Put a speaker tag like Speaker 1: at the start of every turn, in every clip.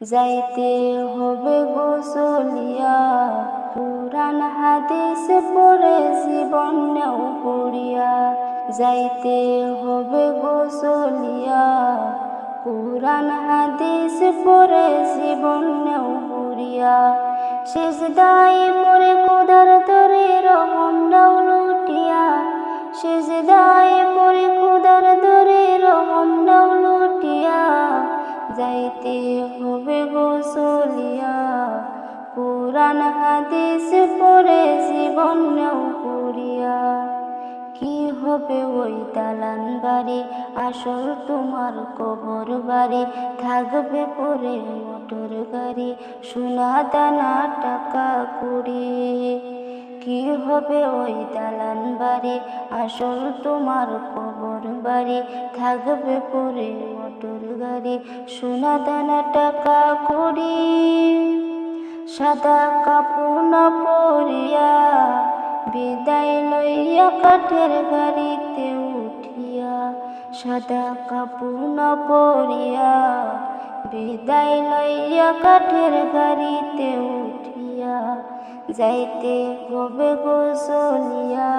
Speaker 1: যাইতে হবে গোসলিয়া। পুরাণ হাদিস পড়ে জীবন নেও যাইতে হবে গোসলিয়া। পুরাণ হাদিস পড়ে জীবন নেও শেষ দায় পরে কোদার তরে রহম নাও লুটিয়া। শেষ দায় পরে কোদার দরে রহম নাও লুটিয়া। যাইতে পুরাণ হাদিস পড়ে জীবন করিয়া কি হবে ওই দালান বাড়ি? আসল তোমার কবর বাড়ি, থাকবে পরে মোটর গাড়ি, সোনা দানা, টাকা কুড়ি। কি হবে ওই দালান বাড়ি? আসল তোমার কবর বাড়ি, থাকবে পরে মোটর গাড়ি, সোনা দানা, টাকা কুড়ি। সাদা কাপড় না পরিয়া বিদায় লইয়া কাঠের গাড়িতে উঠিয়া, সাদা কাপড় না পরিয়া বিদায় লইয়া কাঠের গাড়িতে উঠিয়া, যাইতে হবে গোসলিয়া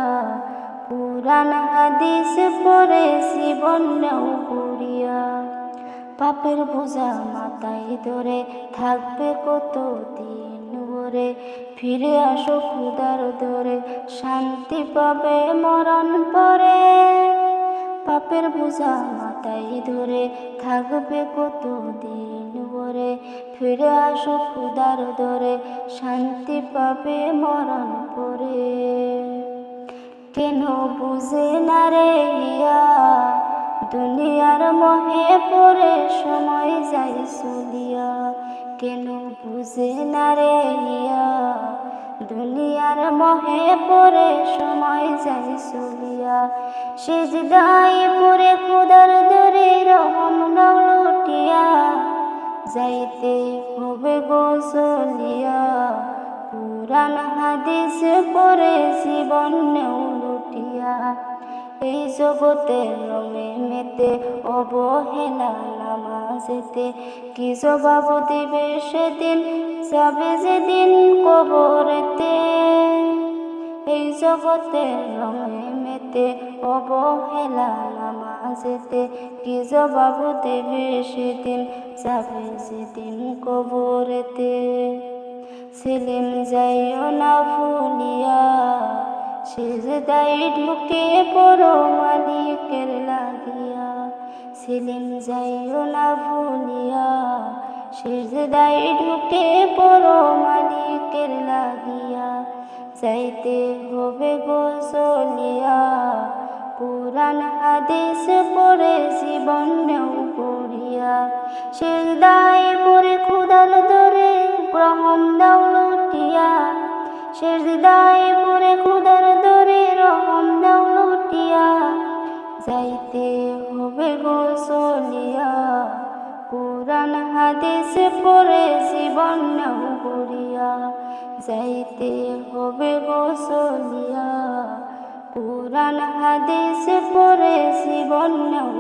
Speaker 1: পুরাণ হাদিস পরে নেও করিয়া পাপের বোঝা মাথায় ধরে থাকবে কত দিন ভরে। ফিরে আসো ক্ষুদার ধরে শান্তি পাবে মরণ পরে। পাপের বোঝা মাথায় ধরে থাকবে কত দিন ভরে। ফিরে আসো ক্ষুদার ধরে শান্তি পাবে মরণ পরে। কেন বুঝে না রে ইয়া দুনিয়ার মহে পরে সময় যাই চলিয়া। কেন বুঝে না রে ইয়া দুনিয়ার মহে পরে সময় যাই চলিয়া। সেজ দায় পরে খুদার দরে রহম লুটিয়া। যাইতে হবে গোসলিয়া পুরাণ হাদিস পরে জীবন নেও লুটিয়া। এই জগতের রঙে মেতে, অবহেলা নামাজেতে। কি জবাব দিবে সেদিন? যাবে যেদিন কবরেতে। এই জগতের রঙে মেতে, অবহেলা নামাজেতে। কি জবাব দেবে সেদিন? যাবে যেদিন কবরেতে। সেলিম যাইও না ভুলিয়া সেজদাই ঢুকে পড়ো মালিকের লাগিয়া সেলিম যাইও না ভুলিয়া। সেজদাই ঢুকে পড়ো মালিকের লাগিয়া, যাইতে হবে গোসলিয়া পুরাণ হাদিস পড়ে জীবন করিয়া সেজদাই পরে খুদাল হাদিস পড়ে জীবন নাও যাইতে হবে গোসলিয়া পুরাণ হাদিস পড়ে জীবন নাও